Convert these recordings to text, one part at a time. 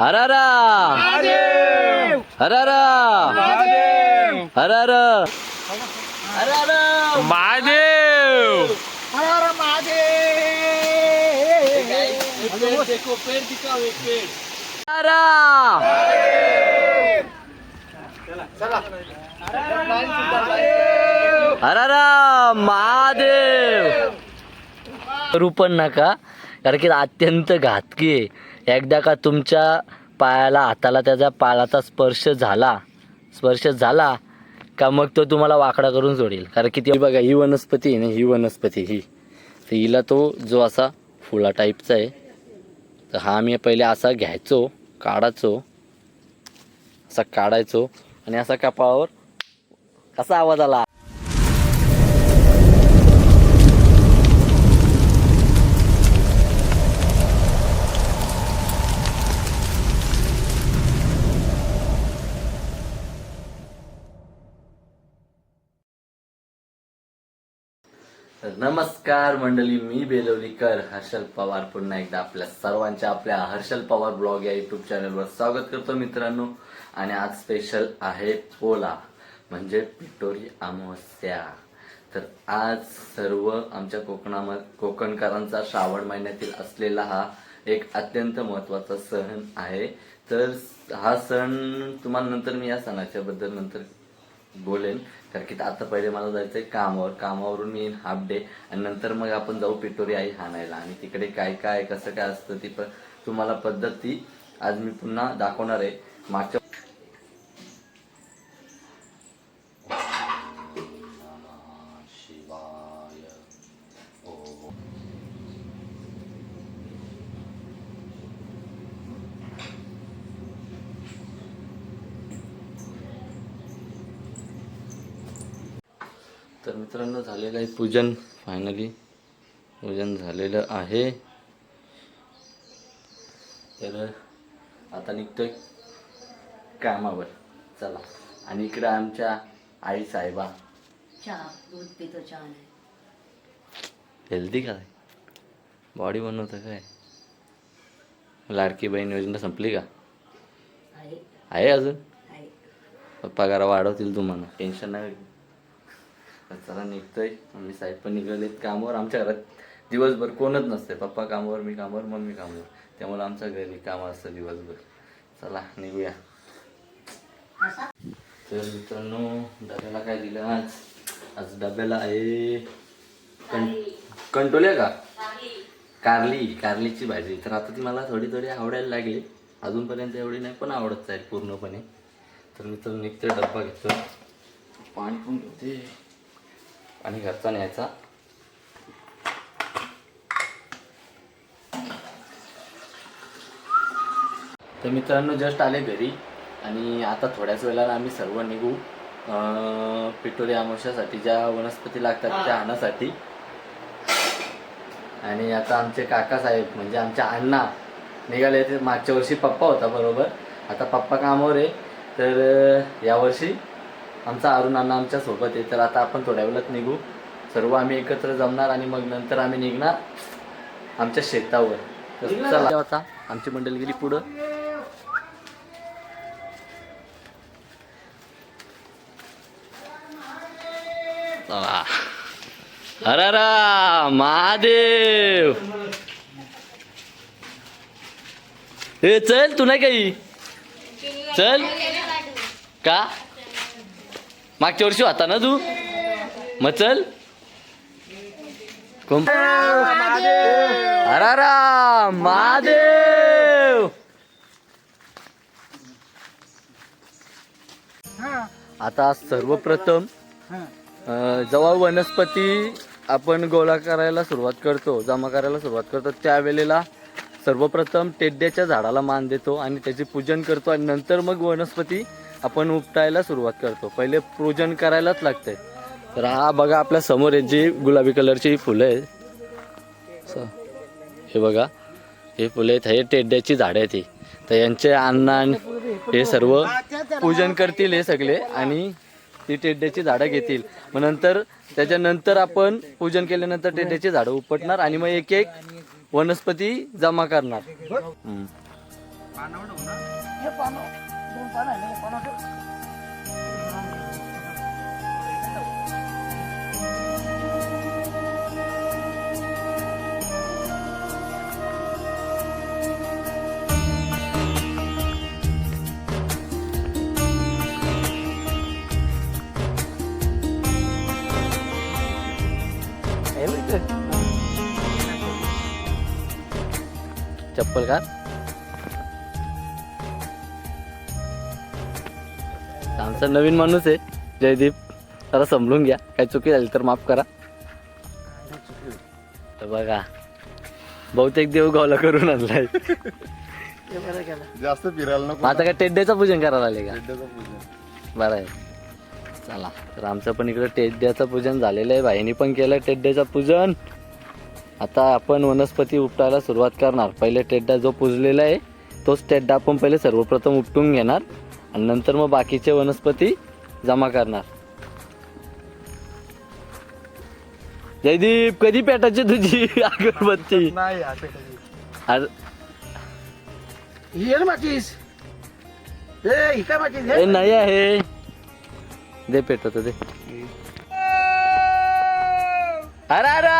हरारा हरारा हरारा हरारा महादेव. हरारा महादेव. करू पण नका कारण की अत्यंत घातकी आहे. एकदा का तुमच्या पायाला हाताला त्याच्या पायाचा स्पर्श झाला स्पर्श झाला का मग तो तुम्हाला वाकडा करून सोडेल कारण की ती बघा ही वनस्पती आहे ना ही वनस्पती ही. तर हिला तो जो असा फुला टाईपचा आहे तर हा मी पहिले असा घ्यायचो काढायचो असा काढायचो आणि असा कपाळावर कसा आवाज आला. नमस्कार मंडळी मी बेलवलीकर हर्षल पवार. पुन्हा एकदा आपल्या सर्वांच्या आपल्या हर्षल पवार ब्लॉग या युट्यूब चॅनलवर स्वागत करतो मित्रांनो. आणि आज स्पेशल आहे पोला म्हणजे पिटोरी अमावस्या. तर आज सर्व आमच्या कोकणामध्ये कोकणकरांचा श्रावण महिन्यातील असलेला हा एक अत्यंत महत्त्वाचा सण आहे. तर हा सण तुम्हाला नंतर मी या सणाच्या बद्दल नंतर बोलेन कारण की आता पहिले मला जायचंय कामावर. कामावरून मी येईन हाफ डे आणि नंतर मग आपण जाऊ पिटोरी आई हाणायला. आणि तिकडे काय काय कसं काय असतं ती पण तुम्हाला पद्धत ती आज मी पुन्हा दाखवणार आहे. मागच्या शिवाय तर मित्रांनो झालेलं आहे पूजन फायनली पूजन झालेलं आहे. तर आता निघतोय कामावर. चला. आणि इकडे आमच्या आई साहेबा. चहा दूध पितो चहा नाही. हेल्दी काय बॉडी बनवतं काय? लाडकी बहीण योजना संपली का? आहे. अजून? पगार वाढवतील तुम्हाला. टेन्शन नाही चला निघतोय. मम्मी साहेब पण निघालेत कामावर. आमच्या घरात दिवसभर कोणच नसते पप्पा कामावर मी कामावर मम्मी कामावर. त्यामुळे आमच्या घरी काम असतं दिवसभर. चला निघूया. तर मित्रांनो डब्याला काय दिलं आज? आज डब्याला आहे कं कंटोल्या का? कारली. कारलीची भाजी. तर आता ती मला थोडी थोडी आवडायला लागली. अजूनपर्यंत एवढी नाही पण आवडत जाईल पूर्णपणे. तर मी तर निघते डब्बा घेतो पाणी पण घेते आणि घरचा न्यायचा. तर मित्रांनो जस्ट आले घरी आणि आता थोड्याच वेळाला आम्ही सर्व निघू अं, पिठोरी अमावस्यासाठी ज्या वनस्पती लागतात त्या आणण्यासाठी आणि आता आमचे काका साहेब म्हणजे आमच्या अण्णा निघाले ते मागच्या वर्षी पप्पा होता बरोबर. आता पप्पा कामावर आहे. तर यावर्षी आमचा अरुण अण्णा आमच्यासोबत आहे. तर आता आपण थोड्या वेळात निघू. सर्व आम्ही एकत्र जमणार आणि मग नंतर आम्ही निघणार आमच्या शेतावर. तर चला. आता आमची मंडळी गेली पुढं. हरारा महादेव. ए चल तू नाही काही? चल. का? मागच्या वर्षी होता ना तू? मग चल. महादेव. आता सर्वप्रथम जेव्हा वनस्पती आपण गोळा करायला सुरुवात करतो जमा करायला सुरुवात करतो त्यावेळेला सर्वप्रथम टेड्याच्या झाडाला मान देतो आणि त्याचे पूजन करतो आणि नंतर मग वनस्पती आपण उपटायला सुरुवात करतो. पहिले पूजन करायलाच लागतंय. तर हा बघा आपल्यासमोर यांची जी गुलाबी कलरची फुलं आहेत. हे बघा. हे फुलं आहेत. हे टेड्याची झाडं आहेत ही. तर यांचे अन्न हे सर्व पूजन करतील हे सगळे आणि ती टेड्याची झाडं घेतील. मग नंतर त्याच्यानंतर आपण पूजन केल्यानंतर टेड्याची झाडं उपटणार आणि मग एक एक वनस्पती जमा करणार. चप्पल का? आमचा नवीन माणूस आहे. जयदीप जरा समजून घ्या. काही चुकी झाली तर माफ करा. तर बघा बहुतेक देव गावला करून आणलाय. जास्त फिरायला नको. आता काय टेड्याचं पूजन करायला आले का? पूजन. बरं आहे. चला तर आमचं पण इकडं टेड्याचं पूजन झालेलं आहे. भाईनी पण केलं टेड्याचं पूजन. आता आपण वनस्पती उपटायला सुरुवात करणार. पहिले टेड्डा जो पुजलेला आहे तोच टेड्डा आपण पहिले सर्वप्रथम उपटून घेणार. आणि नंतर मग बाकीचे वनस्पती जमा करणार. जयदीप कधी पेटायची तुझी अगरबत्ती? नाही हा पेटायची. ही आहे ना माचीस ए ही काय माचीस ए, नाही आहे. दे पेटवत दे. अरे अरे!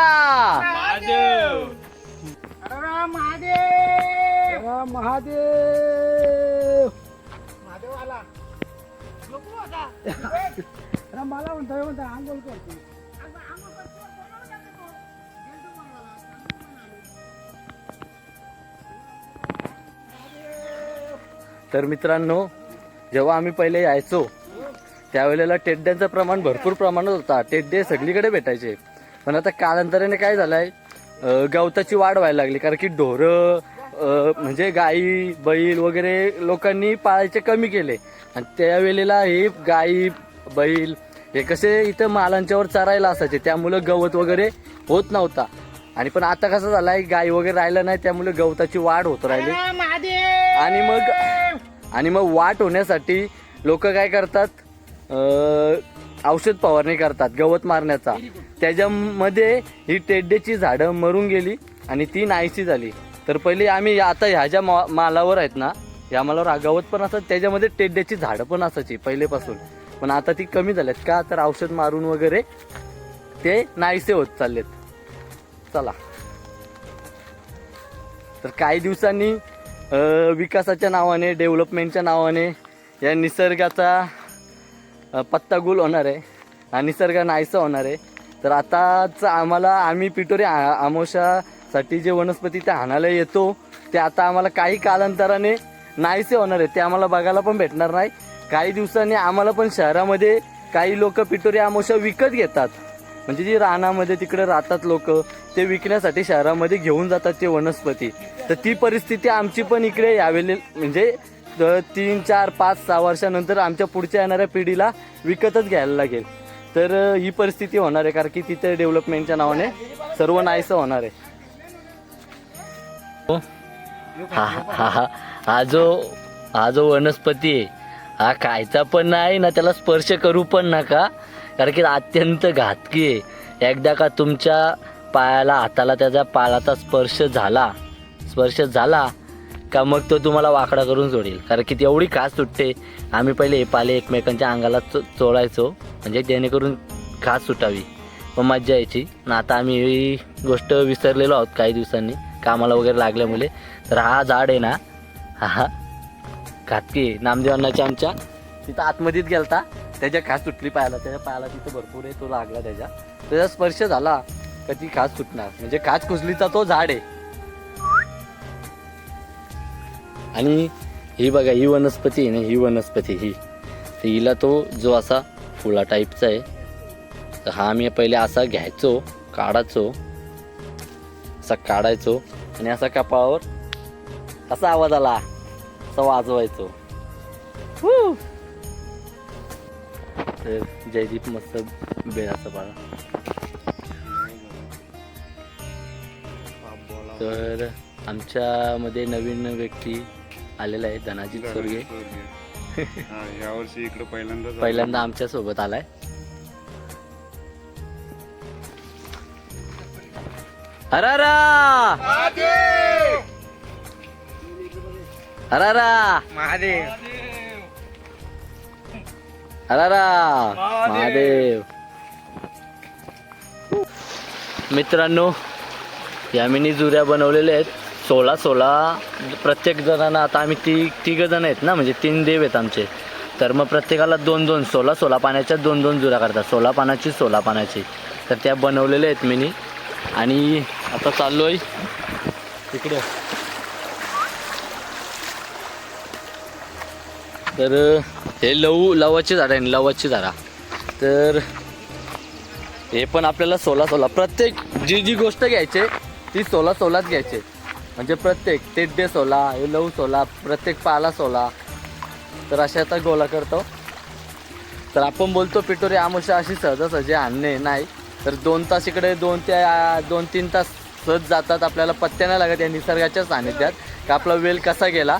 महादेव. महादेव. मला म्हणतोय म्हणतो आंघोळ करतो. तर मित्रांनो जेव्हा आम्ही पहिले यायचो त्यावेळेला टेड्ड्यांचं प्रमाण भरपूर प्रमाणात होता. टेड्डे सगळीकडे भेटायचे. पण आता कालांतराने काय झालंय गवताची वाढ व्हायला लागली. कारण की ढोरं म्हणजे गाई बैल वगैरे लोकांनी पाळायचे कमी केले. आणि त्यावेळेला हे गाई बैल हे कसे इथं मालांच्यावर चरायला असायचे. त्यामुळं गवत वगैरे होत नव्हता. आणि पण आता कसं झालंय गाई वगैरे राहिलं नाही त्यामुळे गवताची वाढ होत राहिली. आणि मग आणि मग वाट होण्यासाठी लोक काय करतात? औषध फवारणी करतात गवत मारण्याचा. त्याच्यामध्ये ही टेड्डेची झाडं मरून गेली आणि ती नाहीशी झाली. तर पहिले आम्ही आता ह्या ज्या मा- मालावर आहेत ना या मालावर आगावत पण असतात त्याच्यामध्ये टेड्याची झाडं पण असायची पहिलेपासून. पण आता ती कमी झाल्यात. का तर औषध मारून वगैरे ते नाहीसे होत चाललेत. चला. तर काही दिवसांनी विकासाच्या नावाने डेव्हलपमेंटच्या नावाने या निसर्गाचा पत्तागुल होणार आहे. हा निसर्ग नाहीसा होणार आहे. तर आताच आम्हाला आम्ही पिटोरी आ- साठी जे वनस्पती त्या हाणायला येतो ते आता आम्हाला काही कालांतराने नाहीसे होणार आहे ते आम्हाला बघायला पण भेटणार नाही. काही दिवसांनी आम्हाला पण शहरामध्ये काही लोक पिटोरी आमोशा विकत घेतात. म्हणजे जी रानामध्ये तिकडे राहतात लोक ते विकण्यासाठी शहरामध्ये घेऊन जातात ते वनस्पती. तर ती परिस्थिती आमची पण इकडे यावेळी म्हणजे तीन चार पाच सहा वर्षानंतर आमच्या पुढच्या येणाऱ्या पिढीला विकतच घ्यायला लागेल. तर ही परिस्थिती होणार आहे कारण की तिथे डेव्हलपमेंटच्या नावाने सर्व नाहीसं होणार आहे. हो? हा हा. हा हा जो हा जो वनस्पती आहे हा खायचा पण नाही ना त्याला स्पर्श करू पण नका. कारण की अत्यंत घातकी आहे. एकदा का तुमच्या पायाला हाताला त्याचा पायाचा स्पर्श झाला स्पर्श झाला का मग तो तुम्हाला वाकडा करून सोडेल. कारण की ती एवढी खास सुटते. आम्ही पहिले हे पाले एकमेकांच्या अंगाला चो चोळायचो. म्हणजे जेणेकरून खास सुटावी. मग मज्जा यायची. आता आम्ही ही गोष्ट विसरलेलो आहोत काही दिवसांनी. कामाला वगैरे लागल्यामुळे तर हा झाड आहे ना. हा घातकी नामदेव अण्णाच्या आमच्या. तिथं आतमध्येच गेलता. त्याच्या खास सुटली पायाला त्याच्या पायाला तिथं भरपूर आहे. तो लागला त्याच्या. त्याचा स्पर्श झाला का ती खास सुटणार. म्हणजे खास कुजलीचा तो झाड आहे. आणि ही बघा ही वनस्पती आहे ना. ही वनस्पती ही. तर हिला तो जो असा फुला टाईपचा आहे. तर हा मी पहिले असा घ्यायचो. काढायचो. असा काढायचो. आणि असा कपाळावर असा आवाज आला असा वाजवायचो. तर जयदीप मस्त बेळाचा बाळा. तर आमच्यामध्ये नवीन व्यक्ती आलेला आहे धनाजी चोरगे हा, यावर्षी इकडे पहिल्यांदा. पहिल्यांदा आमच्यासोबत आलाय. अरे अरारा महादेव! अरारा महादेव! मित्रांनो या मिनी जुऱ्या बनवलेल्या आहेत. सोळा सोळा प्रत्येक जणांना आता आम्ही ती तिघ जण आहेत ना म्हणजे तीन देव आहेत आमचे. तर मग प्रत्येकाला दोन दोन सोळा सोळा पाण्याच्या दोन दोन जुऱ्या करतात. सोळा पानाची सोळा पानाची. तर त्या बनवलेल्या आहेत मिनी. आणि आता चाललो आहे तिकडे. तर हे लव लवाची झाड आहे लवाची झाडा. तर हे पण आपल्याला सोला सोला प्रत्येक जी जी गोष्ट घ्यायची ती सोला सोलाच घ्यायची. म्हणजे प्रत्येक तेड्डे सोला हे लव सोला प्रत्येक पाला सोला. तर अशा आता गोला करतो. तर आपण बोलतो पिटोरी आमोशा अशी सहजासहजी आणणे नाही. तर दोन तास इकडे दोन ते दोन तीन तास सहज जातात. आपल्याला पत्त्या नाही लागत या निसर्गाच्या सानिध्यात का आपला वेल कसा गेला.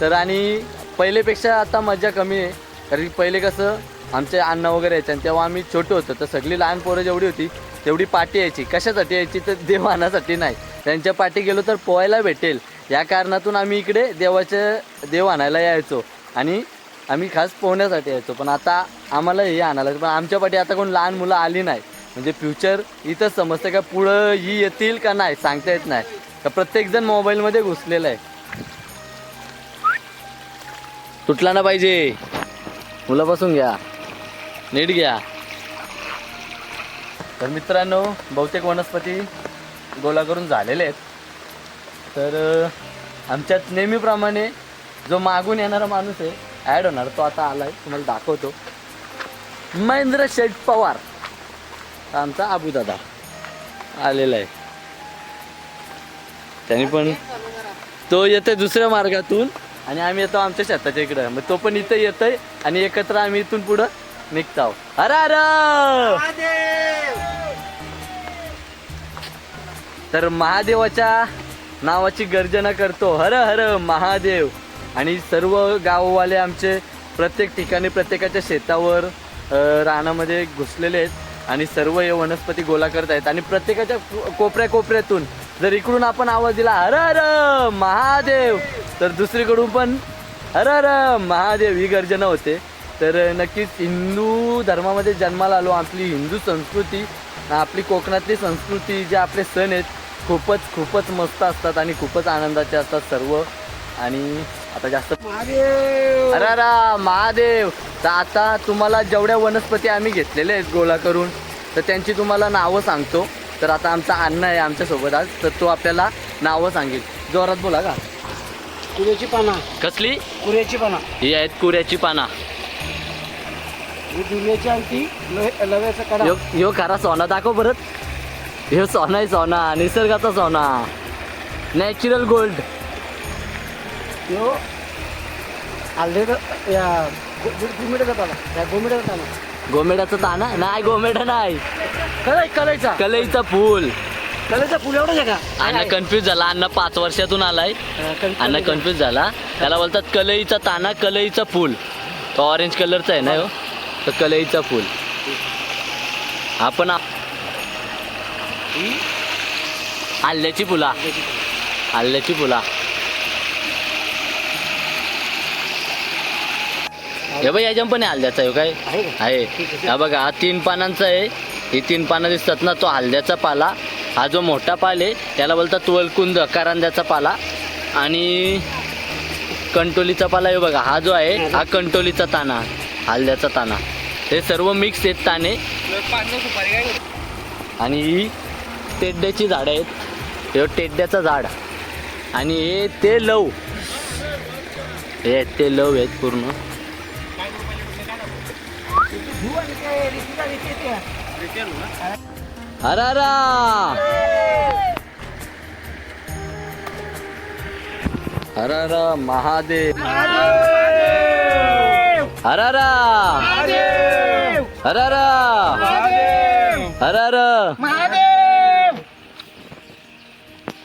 तर आणि पहिलेपेक्षा आता मजा कमी आहे. कारण की पहिले कसं आमचे अन्न वगैरे यायचे आणि तेव्हा आम्ही छोटे होतो. तर सगळी लहान पोरं जेवढी होती तेवढी पाठी यायची. कशासाठी यायची तर देव आणासाठी नाही. त्यांच्या पाठी गेलो तर पोहायला भेटेल. या कारणातून आम्ही इकडे देवाचं देव आणायला यायचो. आणि आम्ही खास पोहण्यासाठी यायचो. पण आता आम्हाला हे आणायला पण आमच्या पाठी आता कोण लहान मुलं आली नाही. म्हणजे फ्युचर इथंच समजतं का पुढं ही येतील का नाही सांगता येत नाही. का प्रत्येकजण मोबाईलमध्ये घुसलेला आहे. तुटला ना पाहिजे. मुलापासून घ्या. नीट घ्या. तर मित्रांनो बहुतेक वनस्पती गोला करून झालेले आहेत. तर आमच्यात नेहमीप्रमाणे जो मागून येणारा माणूस आहे ॲड होणार तो आता आला आहे तुम्हाला दाखवतो. महेंद्र शेठ पवार. आमचा आबूदादा आलेला आहे. त्यांनी पण तो येतोय दुसऱ्या मार्गातून आणि आम्ही येतो आमच्या शेताच्या इकडं. मग तो पण इथं येतोय आणि एकत्र आम्ही इथून पुढं निघतो अरे अरे तर महादेवाच्या नावाची गर्जना करतो. हर हर महादेव. आणि सर्व गाववाले आमचे प्रत्येक ठिकाणी प्रत्येकाच्या शेतावर रानामध्ये घुसलेले आहेत. आणि सर्व हे वनस्पती गोला करत आहेत. आणि प्रत्येकाच्या कोपऱ्या कोपऱ्यातून जर इकडून आपण आवाज दिला हर हर महादेव तर दुसरीकडून पण हर हर महादेव ही गर्जना होते. तर नक्कीच हिंदू धर्मामध्ये जन्माला आलो. आपली हिंदू संस्कृती आपली कोकणातली संस्कृती जे आपले सण आहेत खूपच खूपच मस्त असतात आणि खूपच आनंदाचे असतात सर्व. आणि आता जास्त महादेव! अरे अरे महादेव! तर आता तुम्हाला जेवढ्या वनस्पती आम्ही घेतलेल्या आहेत गोळा करून तर त्यांची तुम्हाला नावं सांगतो. तर आता आमचा अण्णा आहे आमच्यासोबत आज तर तो आपल्याला नावं सांगेल. जोरात बोला का? कुऱ्याची पाना. कसली? कुऱ्याची पाना. ही आहेत कुऱ्याची पाना. ही लव्याचा कडा. यो खरा सोना दाखव परत ह्यो सोना आहे सोना निसर्गाचा सोना. Natural gold. आल्रेड या गुमिडाचा पाना या गुमिडाचा पाना गोमेडाचा ताना नाही गोमेडा नाही. कलय कलयचा कलईचा फूल कलयचा फुल एवढंच आहे का? अण्णा कन्फ्यूज झाला. अण्णा पाच वर्षातून आलाय. हा, कल- अण्णा कन्फ्यूज झाला. त्याला बोलतात कलईचा ताना कलईचा फूल तो ऑरेंज कलरचा आहे ना हो? तर कलईचा फूल आपण आल्याची फुला आल्याची फुला हे बघ याच्या पण हल्द्याचा आहे हो काय? आहे. हा बघा हा तीन पानांचा आहे. ही तीन पानं दिसतात ना तो हलद्याचा पाला. हा जो मोठा पाल आहे त्याला बोलतात वलकुंद करंद्याचा पाला. आणि कंटोलीचा पाला आहे बघा हा जो आहे हा कंटोलीचा ताना हलद्याचा ताना. हे सर्व मिक्स आहेत ताने. आणि ही टेड्ड्याची झाडं आहेत. हे टेड्ड्याचं झाड. आणि हे ते लव. हे ते लव आहेत पूर्ण. अरे अरे अरे अरे महादेव अरे अरे अरे अरे अरे अरे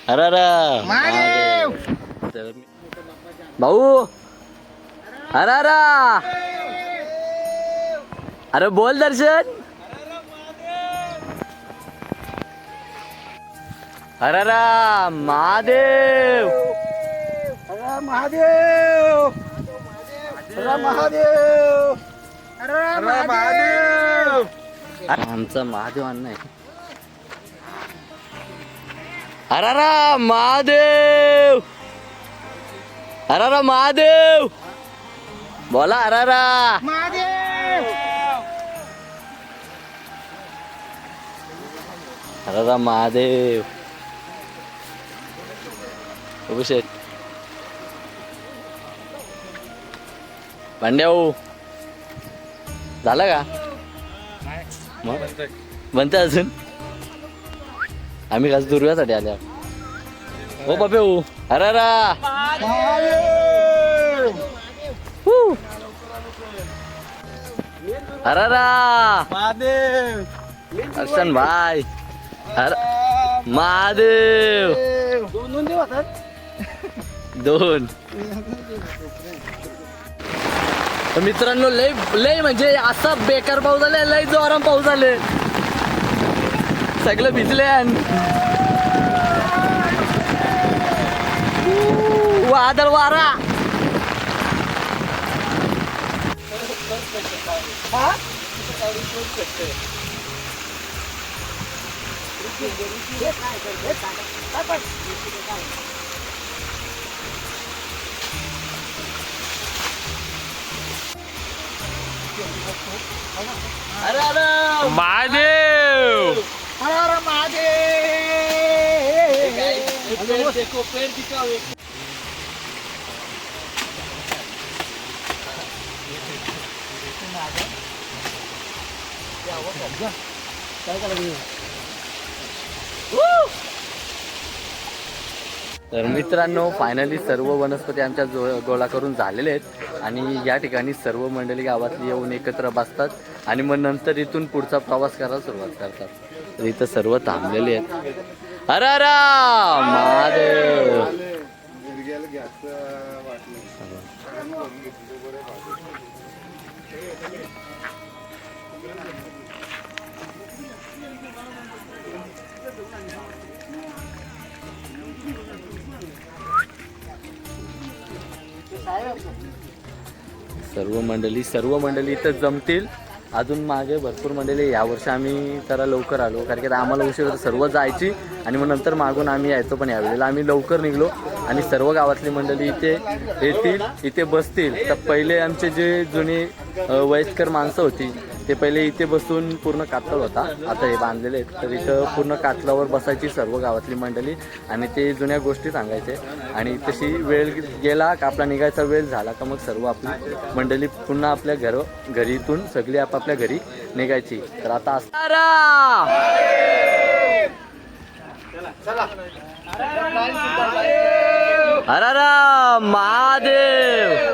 अरे अरे महादेव तर मी- भाऊ अरे अरे अरे बोल दर्शन. अरे अरे महादेव. महादेव. हर महादेव. हर महादेव आमचा महादेव अण्णा आहे. अरारा महादेव. अरारा महादेव. बोला अरारा महादेव. अरारा महादेव अभिषेक पांड्याऊ झालं का मग बनते अजून आम्ही खास दुर्व्यासाठी आल्या हो बापे हो अरारा महादेव हर्षन भाई अर महादेव! दोन दोन देव होतात. दोन. तर मित्रांनो लय लय म्हणजे असा बेकार पाऊस झाले लय जोराम पाऊस झाले सगळं भिजले वादळ वारा. अरे अरे महादेव हर महादेव तर मित्रांनो फायनली सर्व वनस्पती आमच्या जो गोळा करून झालेले आहेत. आणि या ठिकाणी सर्व मंडळी गावातली येऊन एकत्र बसतात आणि मग नंतर इथून पुढचा प्रवास करायला सुरुवात करतात. तर इथं सर्व थांबलेले आहेत. अरे महादेव! सर्व मंडळी सर्व मंडळी इथं जमतील. अजून मागे भरपूर मंडळी यावर्षी आम्ही जरा लवकर आलो कारण की आम्हाला उशीर होतं सर्व जायची आणि मग नंतर मागून आम्ही यायचो पण यावेळेला आम्ही लवकर निघलो आणि सर्व गावातली मंडळी इथे येतील इथे बसतील. तर पहिले आमचे जे जुने वयस्कर माणसं होती ते पहिले इथे बसून पूर्ण कातल होता. आता हे बांधलेले आहेत. तर इथं पूर्ण कातलावर बसायची सर्व गावातली मंडळी आणि ते जुन्या गोष्टी सांगायचे. आणि तशी वेळ गेला का आपला निघायचा वेळ झाला का मग सर्व आपली मंडळी पुन्हा आपल्या घर घरीतून सगळी आपापल्या घरी निघायची. तर आता अरारा महादेव!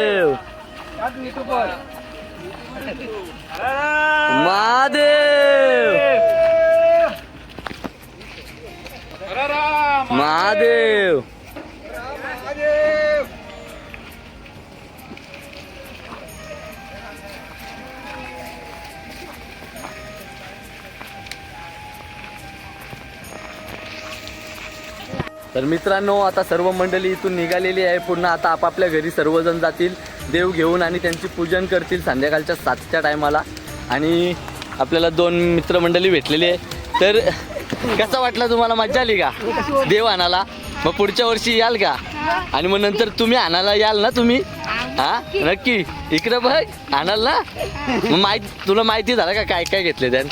तर मित्रांनो आता सर्व मंडळी इथून निघालेली आहे. पुन्हा आता आपापल्या घरी सर्वजण जातील देव घेऊन आणि त्यांची पूजन करतील संध्याकाळच्या सातच्या टायमाला. आणि आपल्याला दोन मित्रमंडळी भेटलेली आहे. तर कसा वाटला तुम्हाला? मज्जा आली का? देव आणाला मग पुढच्या वर्षी याल का? आणि मग नंतर तुम्ही आणायला याल ना तुम्ही? हा? नक्की. इकडं बघ आणाल ना? मग माहिती तुला माहिती झालं का काय काय घेतले त्यान?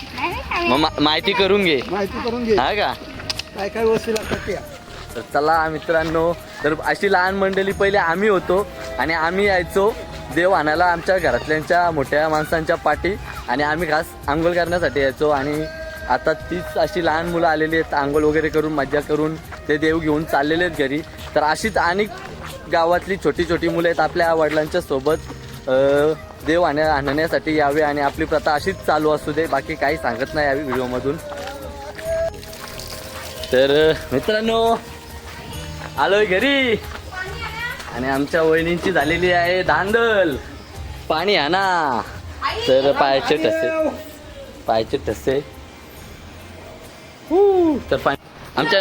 मग माहिती करून घे. माहिती करून घे. हा का? काय काय वस्तू लागतात तर चला मित्रांनो तर अशी लहान मंडळी पहिले आम्ही होतो आणि आम्ही यायचो देव आणायला आमच्या घरातल्यांच्या मोठ्या माणसांच्या पाठी आणि आम्ही खास आंघोळ करण्यासाठी यायचो आणि आता तीच अशी लहान मुलं आलेली आहेत आंघोळ वगैरे करून मज्जा करून ते देव घेऊन चाललेले आहेत घरी. तर अशीच अनेक गावातली छोटी छोटी मुलं आहेत आपल्या वडिलांच्या सोबत देव आणण्या आणण्यासाठी यावे आणि आपली प्रथा अशीच चालू असू दे बाकी काही सांगत नाही यावी व्हिडिओमधून. तर मित्रांनो आलोय घरी. आणि आमच्या वहिनींची झालेली आहे धांदल. पाणी हा ना. तर पायाचे ठसे. पायाचे ठसे. तर पाणी. आमच्या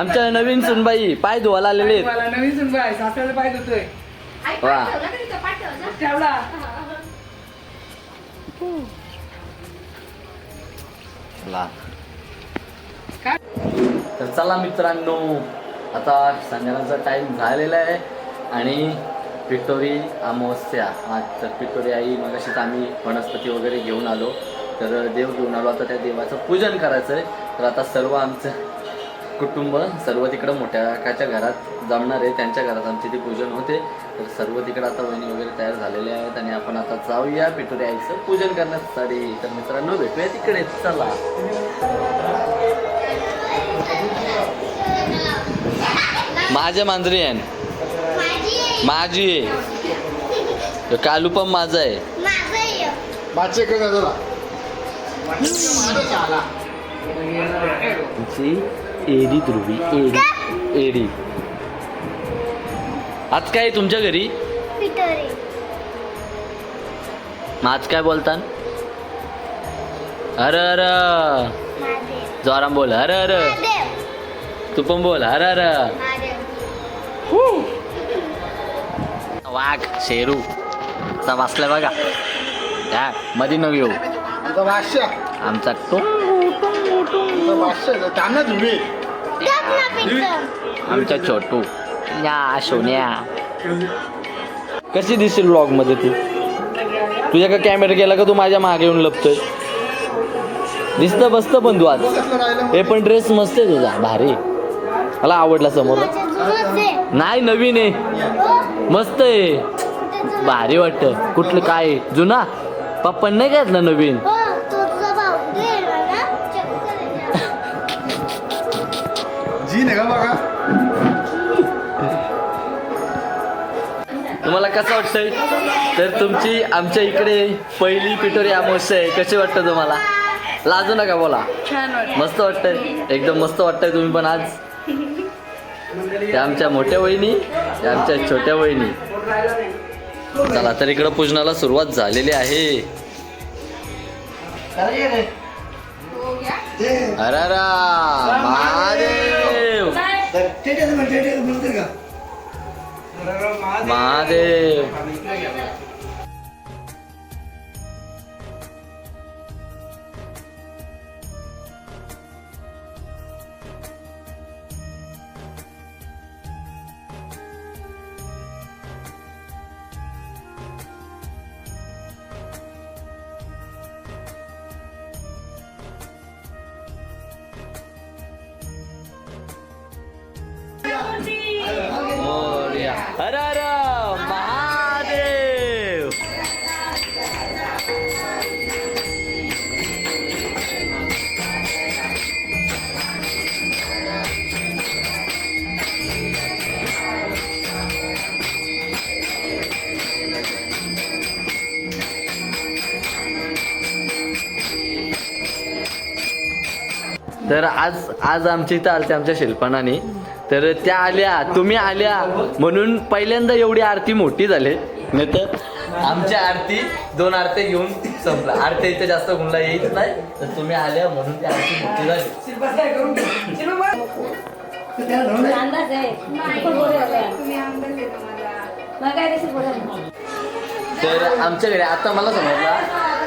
आमच्या नवीन सुनबाई पाय धुवायला आलेले नवीन सुनबाई सासऱ्याला पाय देतोय वा. ठेवला? तर चला मित्रांनो. आता संध्याकाळचा टाईम झालेला आहे आणि पिठोरी अमावस्या. आज तर पिठोरी आई मगाशीच आम्ही वनस्पती वगैरे घेऊन आलो. तर देव घेऊन आलो. आता त्या देवाचं पूजन करायचं आहे तर आता सर्व आमचं कुटुंब सर्व तिकडं मोठ्या काकाच्या घरात जमणार आहे. त्यांच्या घरात आमचे ते पूजन होते. तर सर्व तिकडं आता वहिनी वगैरे तयार झालेले आहेत आणि आपण आता जाऊया पिठोरी आईचं पूजन करण्यासाठी. तर मित्रांनो भेटूया तिकडे. चला. माझ्या मांजरी आहे. माझी आहे. तो कालू पण माझा आहे. एडी ध्रुवी एडी एडी. आज काय आहे तुमच्या घरी? आज काय बोलता अरे अरे जोराम बोल अरे अरे तू पण बोल अरे अरे वाघ शेरू असा बसलाय बघा. त्या मध्ये न घेऊ आमचा बादशा आमचा टो आमचा बादशा त्यांना तुम्ही आमचा छोटू. या सोन्या. कशी दिसेल ब्लॉगमध्ये तू? तुझ्या का कॅमेरा गेला का तू माझ्या मागे येऊन लपतोय? दिसतं बसतं पण तू आज. हे पण ड्रेस मस्त आहे तुझा. भारी. मला आवडला समोर. नाही नवीन आहे. मस्त आहे. भारी वाटतं. कुठलं काय? जुना? पप्पन नाही घेतलं नवीन? बघा? तुम्हाला कसं वाटतंय? तर तुमची आमच्या इकडे पहिली पिठोरी अमावस्या आहे. कशी वाटतं तुम्हाला? लाजू नका बोला. मस्त वाटतंय. एकदम मस्त वाटतंय तुम्ही पण आज. त्या आमच्या मोठ्या वहिनी त्या आमच्या छोट्या वहिनी चला तर इकडं पूजनाला सुरुवात झालेली आहे अरे अरे महादेव महादेव तर आज आज आमच्या इथं आलते आमच्या शिल्पनाने. तर त्या आल्या तुम्ही आल्या म्हणून पहिल्यांदा एवढी आरती मोठी झाली. नाही तर आमच्या आरती दोन आरती घेऊन संपला. आरती इथे जास्त गुणला येत नाही तर तुम्ही आल्या म्हणून ती आरती मोठी झाली. तर आमच्या घरी आता मला समजला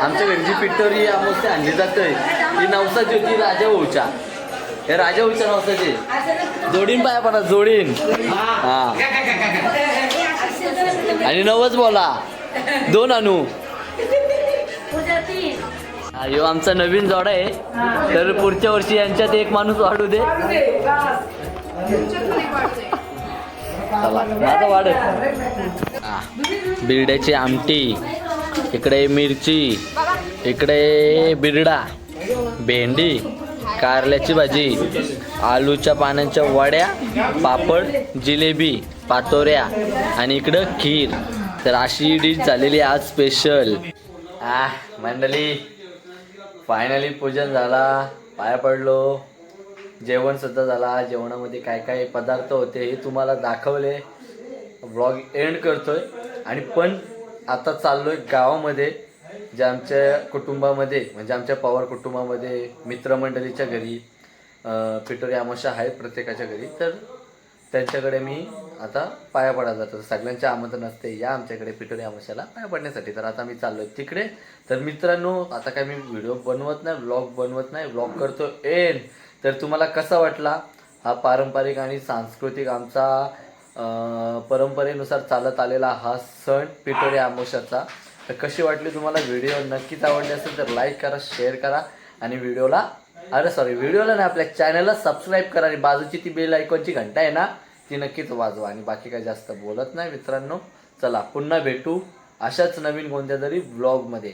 आमच्या जी पिठोरी अमावस्या आणली जाते ती नवसाची होती राजा भाऊच्या. हे राजा भाऊच्या नवसाची. जोडीन पाया पडा जोडीन. हा. आणि नवच बोला. दोन आणू हा, ह्यो आमचा नवीन जोडा आहे. तर पुढच्या वर्षी यांच्यात एक माणूस वाढू दे. माझा वाढत हा, बिरड्याची आमटी इकडे मिरची इकडे बिरडा. भेंडी कारल्याची भाजी आलूच्या पानांच्या वड्या पापड जिलेबी पातोऱ्या आणि इकडं खीर. तर अशी डिश झालेली आज स्पेशल आ मंडळी फायनली पूजन झाला. पाया पडलो. जेवण सुद्धा झाला. जेवणामध्ये काय काय पदार्थ होते हे तुम्हाला दाखवले. ब्लॉग एंड करतोय. आणि पण आता चाललोय गावामध्ये. जे आमच्या कुटुंबामध्ये म्हणजे आमच्या पवार कुटुंबामध्ये मित्रमंडळीच्या घरी अं, पिटोरी आहेत प्रत्येकाच्या घरी तर त्यांच्याकडे मी आता पाया पडायला जातो. सगळ्यांचे आमंत्रण असते या आमच्याकडे पिटोरी आमाशाला पाया पडण्यासाठी. तर आता मी चाललो आहे तिकडे. तर मित्रांनो आता काय मी व्हिडिओ बनवत नाही व्लॉग बनवत नाही व्लॉग करतो एन तर तुम्हाला कसा वाटला हा पारंपरिक आणि सांस्कृतिक आमचा परंपरेनुसार चालत आलेला हा सण पिटोरी आमोशाचा तर कशी वाटली तुम्हाला व्हिडिओ? नक्कीच आवडली असेल तर लाईक करा शेअर करा आणि व्हिडिओला अरे सॉरी व्हिडिओला नाही आपल्या चॅनलला सबस्क्राईब करा आणि बाजूची ती बेल ऐकॉनची घंटा आहे ना ती नक्कीच वाजवा. आणि बाकी काही जास्त बोलत नाही मित्रांनो. चला पुन्हा भेटू अशाच नवीन कोणत्या तरी ब्लॉगमध्ये